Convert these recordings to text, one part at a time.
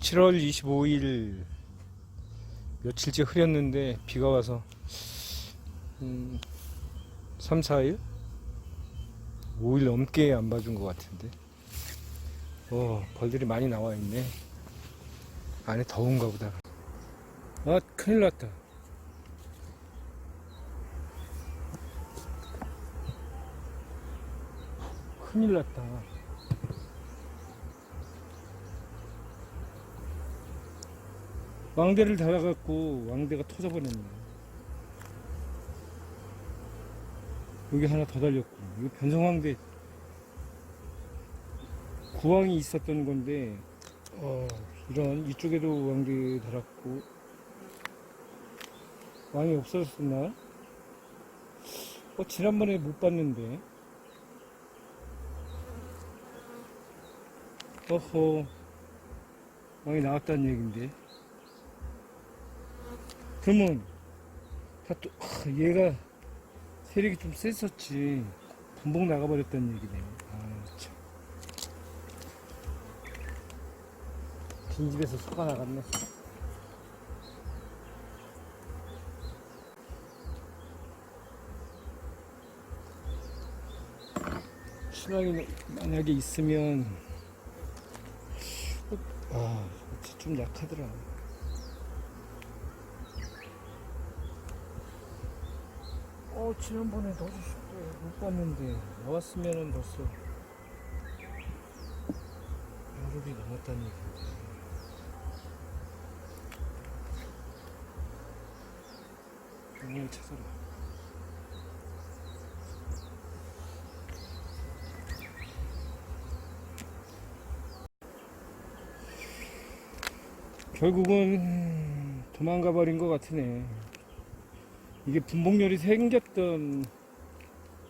7월 25일 며칠째 흐렸는데 비가 와서 음, 3, 4일? 5일 넘게 안 봐준 것 같은데. 어 벌들이 많이 나와 있네. 안에 더운가 보다. 아 큰일 났다. 큰일 났다 왕대를 달아갖고 왕대가 터져버렸네. 여기 하나 더 달렸고, 이거 변성왕대 구왕이 있었던 건데, 어, 이런 이쪽에도 왕대 달았고, 왕이 없어졌었나? 어, 지난번에 못 봤는데. 어허, 왕이 나왔다는 얘긴데. 그러면 다 또, 아, 얘가 세력이 좀 셌었지 반복 나가버렸다는 얘기네 아 참. 빈집에서 소가 나갔네 신앙이 만약에 있으면 아, 좀 약하더라. 어 지난번에 넣어주실 때못 봤는데 나왔으면은 벌써 열흘이 넘었다는 얘기인데. 병을 찾아라. 결국은 도망가 버린 것 같으네 이게 분봉열이 생겼던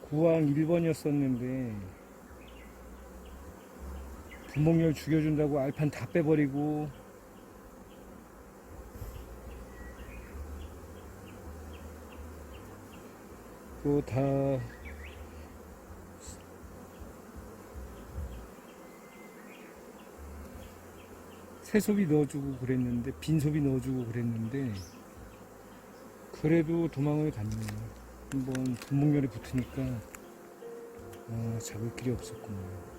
구왕 1번이었었는데 분봉열 죽여준다고 알판 다 빼버리고 또 다 새소비 넣어주고 그랬는데 빈소비 넣어주고 그랬는데 그래도 도망을 갔네요. 한번 분목열이 붙으니까 아, 잡을 길이 없었구나.